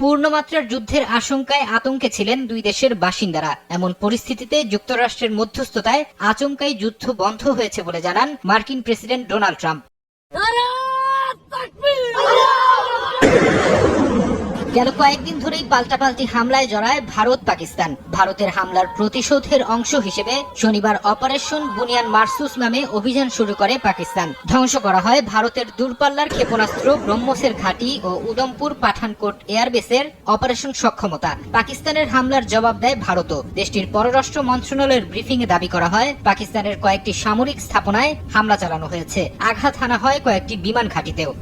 পূর্ণমাত্রার যুদ্ধের আশঙ্কায় আতঙ্কে ছিলেন দুই দেশের বাসিন্দারা। এমন পরিস্থিতিতে যুক্তরাষ্ট্রের মধ্যস্থতায় আচমকাই যুদ্ধ বন্ধ হয়েছে বলে জানান মার্কিন প্রেসিডেন্ট ডোনাল্ড ট্রাম্প। গেল কয়েকদিন ধরেই পাল্টাপাল্টি হামলায় জড়ায় ভারত পাকিস্তান। ভারতের হামলার প্রতিশোধের অংশ হিসেবে শনিবার অপারেশন বুনিয়ান মার্সুস নামে অভিযান শুরু করে পাকিস্তান। ধ্বংস করা হয় ভারতের দূরপাল্লার ক্ষেপণাস্ত্র ব্রহ্মসের ঘাঁটি ও উদমপুর পাঠানকোট এয়ারবেসের অপারেশন সক্ষমতা। পাকিস্তানের হামলার জবাব দেয় ভারতও। দেশটির পররাষ্ট্র মন্ত্রণালয়ের ব্রিফিং এ দাবি করা হয়, পাকিস্তানের কয়েকটি সামরিক স্থাপনায় হামলা চালানো হয়েছে। আঘাত হানা হয় কয়েকটি বিমান ঘাঁটিতেও।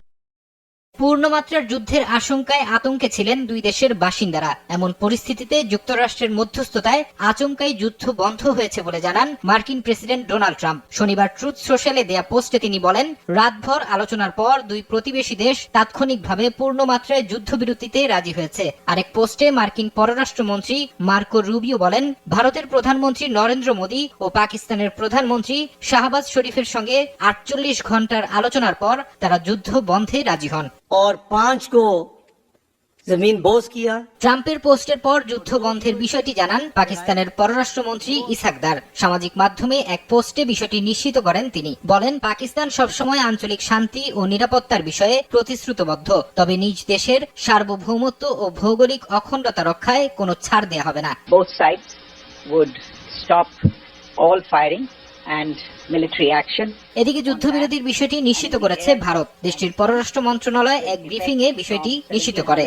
পূর্ণমাত্রার যুদ্ধের আশঙ্কায় আতঙ্কে ছিলেন দুই দেশের বাসিন্দারা। এমন পরিস্থিতিতে যুক্তরাষ্ট্রের মধ্যস্থতায় আচমকাই যুদ্ধ বন্ধ হয়েছে বলে জানান মার্কিন প্রেসিডেন্ট ডোনাল্ড ট্রাম্প। শনিবার ট্রুথ সোশ্যালে দেয়া পোস্টে তিনি বলেন, রাতভর আলোচনার পর দুই প্রতিবেশী দেশ তাৎক্ষণিকভাবে পূর্ণমাত্রায় যুদ্ধবিরতিতে রাজি হয়েছে। আরেক পোস্টে মার্কিন পররাষ্ট্রমন্ত্রী মার্কো রুবিও বলেন, ভারতের প্রধানমন্ত্রী নরেন্দ্র মোদী ও পাকিস্তানের প্রধানমন্ত্রী শাহবাজ শরীফের সঙ্গে আটচল্লিশ ঘণ্টার আলোচনার পর তারা যুদ্ধ বন্ধে রাজি হন। और पांच को जमीन बोस किया ট্রাম্পের পোস্টের পর যুদ্ধ বন্ধের বিষয়টি জানান পাকিস্তানের পররাষ্ট্রমন্ত্রী ইসাকদার সামাজিক মাধ্যমে এক পোস্টে বিষয়টি নিশ্চিত করেন তিনি বলেন পাকিস্তান সবসময় আঞ্চলিক শান্তি ও নিরাপত্তার বিষয়ে প্রতিশ্রুতবদ্ধ তবে নিজ দেশের সার্বভৌমত্ব ও ভৌগোলিক অখণ্ডতা রক্ষায় কোনো ছাড় দেয়া হবে না both sides would stop all firing and military action. এদিকে যুদ্ধবিরতির বিষয়টি নিশ্চিত করেছে ভারত। দেশটির পররাষ্ট্র মন্ত্রণালয় এক ব্রিফিং এ বিষয়টি নিশ্চিত করে।